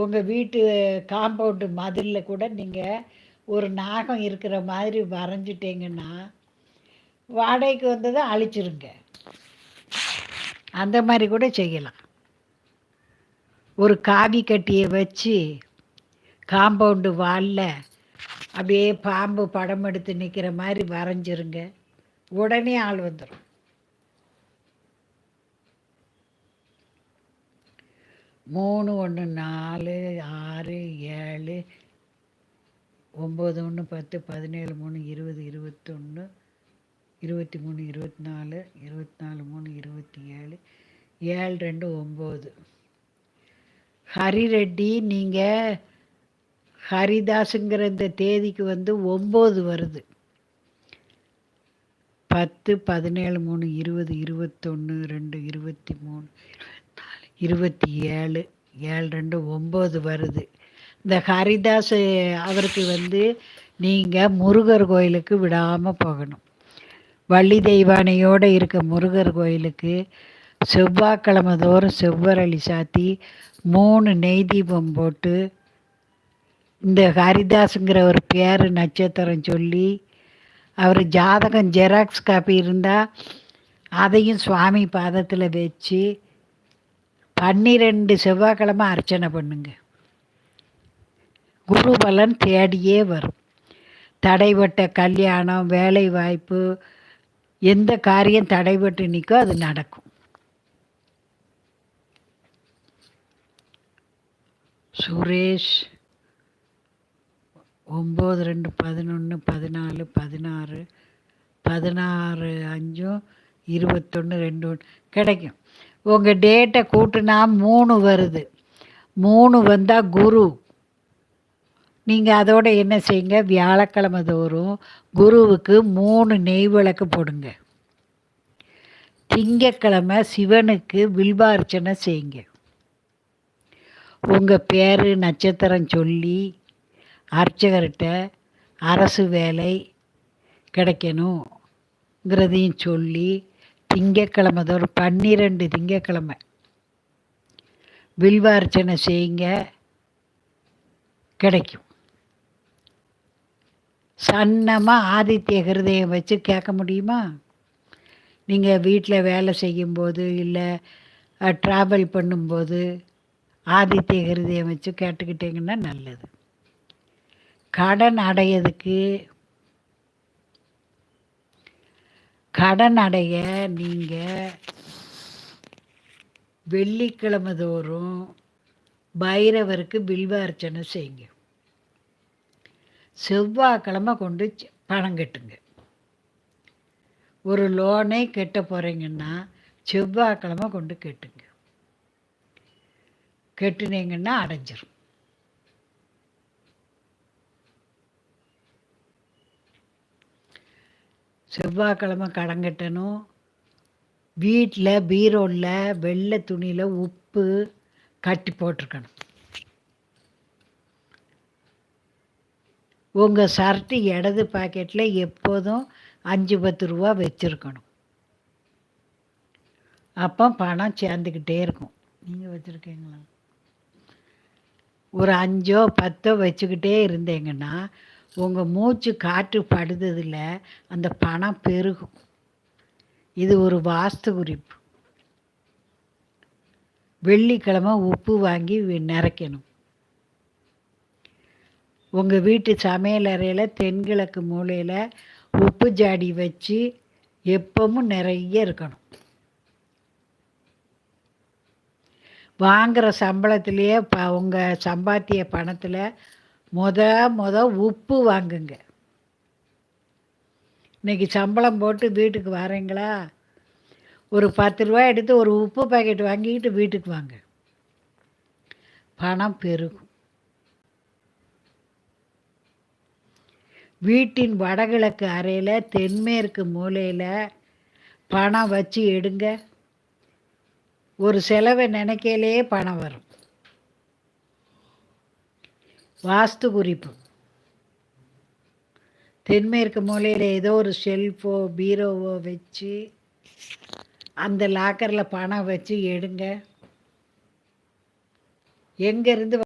உங்கள் வீட்டு காம்பவுண்டு மதிலில் கூட நீங்கள் ஒரு நாகம் இருக்கிற மாதிரி வரைஞ்சிட்டிங்கன்னா வாடகைக்கு வந்ததை அழிச்சிருங்க. அந்த மாதிரி கூட செய்யலாம். ஒரு காவி கட்டியை வச்சு காம்பவுண்டு வாலில் அப்படியே பாம்பு படம் எடுத்து நிற்கிற மாதிரி வரைஞ்சிருங்க. உடனே ஆள் வந்துடும் மூணு ஒன்று நாலு ஆறு ஏழு ஒம்பது ஒன்று பத்து பதினேழு மூணு இருபது இருபத்தொன்று இருபத்தி மூணு இருபத்தி நாலு இருபத்தி நாலு மூணு இருபத்தி ஏழு ஏழு ரெண்டு ஒம்பது ஹரி ரெட்டி நீங்கள் ஹரிதாஸுங்கிற இந்த தேதிக்கு வந்து ஒம்பது வருது. பத்து பதினேழு மூணு இருபது இருபத்தொன்று ரெண்டு இருபத்தி மூணு. இருபத்தி ஏழு ஏழு ரெண்டு ஒம்பது வருது. இந்த ஹரிதாஸ் அவருக்கு வந்து நீங்கள் முருகர் கோயிலுக்கு விடாமல் போகணும். வள்ளி தெய்வானையோடு இருக்க முருகர் கோயிலுக்கு செவ்வாய்க்கிழமை தோறும் செவ்வரளி சாத்தி மூணு நெய் தீபம் போட்டு இந்த ஹரிதாஸுங்கிற ஒரு பேர் நட்சத்திரம் சொல்லி அவர் ஜாதகம் ஜெராக்ஸ் காப்பி இருந்தால் அதையும் சுவாமி பாதத்தில் வச்சு பன்னிரெண்டு செவ்வாய்க்கிழமை அர்ச்சனை பண்ணுங்க. குரு பலன் தேடியே வரும். தடைப்பட்ட கல்யாணம் வேலை வாய்ப்பு எந்த காரியம் தடைபட்டு நிற்கோ அது நடக்கும். சுரேஷ் ஒம்பது ரெண்டு பதினொன்று பதினாலு பதினாறு பதினாறு அஞ்சும் இருபத்தொன்று ரெண்டு ஒன்று கிடைக்கும். உங்கள் டேட்டை கூட்டினா மூணு வருது. மூணு வந்தால் குரு. நீங்கள் அதோட என்ன செய்யுங்க? வியாழக்கிழமை தோறும் குருவுக்கு மூணு நெய் விளக்கு போடுங்க. திங்கக்கிழமை சிவனுக்கு வில்வார்ச்சனை செய்யுங்க. உங்கள் பேர் நட்சத்திரம் சொல்லி அர்ச்சகர்கிட்ட அரசு வேலை கிடைக்கணுங்கிறதையும் சொல்லி திங்கக்கிழமை தோறும் பன்னிரெண்டு திங்கக்கிழமை வில்வார்ச்சனை செய்யுங்க கிடைக்கும். சன்னமாக ஆதித்ய ஹிருதயம் வச்சு கேட்க முடியுமா? நீங்கள் வீட்டில் வேலை செய்யும்போது இல்லை ட்ராவல் பண்ணும்போது ஆதித்ய ஹிருதயம் வச்சு கேட்டுக்கிட்டிங்கன்னா நல்லது. கடன் அடையிறதுக்கு கடன் அடைய நீங்கள் வெள்ளிக்கிழமை தோறும் பைரவருக்கு பில்வ அர்ச்சனை செய்யுங்க. செவ்வாய்க்கிழமை கொண்டு பணம் கட்டுங்க. ஒரு லோனே கெட்ட போகிறீங்கன்னா செவ்வாய்க்கிழமை கொண்டு கெட்டுங்க. கெட்டுனீங்கன்னா அடைஞ்சிரும். செவ்வாய்க்கிழமை கடன் கட்டணும். வீட்டில் பீரோவில் வெள்ளை துணியில் உப்பு கட்டி போட்டிருக்கணும். உங்கள் ஷர்ட்டு இடது பாக்கெட்டில் எப்போதும் அஞ்சு பத்து ரூபா வச்சுருக்கணும். அப்போ பணம் சேர்ந்துக்கிட்டே இருக்கும். நீங்கள் வச்சுருக்கீங்களா? ஒரு அஞ்சோ பத்தோ வச்சுக்கிட்டே இருந்தீங்கன்னா உங்கள் மூச்சு காற்று படுததில் அந்த பணம் பெருகும். இது ஒரு வாஸ்து குறிப்பு. வெள்ளிக்கிழமை உப்பு வாங்கி நிறைக்கணும் உங்கள் வீட்டு சமையல் அறையில் தென்கிழக்கு மூலையில் உப்பு ஜாடி வச்சு எப்பவும் நிறைய இருக்கணும். வாங்குகிற சம்பளத்திலேயே ப உங்கள் சம்பாத்திய பணத்தில் முத முத உப்பு வாங்குங்க. இன்றைக்கி சம்பளம் போட்டு வீட்டுக்கு வரீங்களா? ஒரு பத்து ரூபா எடுத்து ஒரு உப்பு பாக்கெட் வாங்கிக்கிட்டு வீட்டுக்கு வாங்க. பணம் பெருகும். வீட்டின் வடகிழக்கு அறையில் தென்மேற்கு மூலையில் பணம் வச்சு எடுங்க. ஒரு செலவை நினைக்கலே பணம் வரும். வாஸ்து குறிப்பு. தென்மேற்கு மூலையில் ஏதோ ஒரு ஷெல்ஃபோ பீரோவோ வச்சு அந்த லாக்கரில் பணம் வச்சு எடுங்க. எங்கேருந்து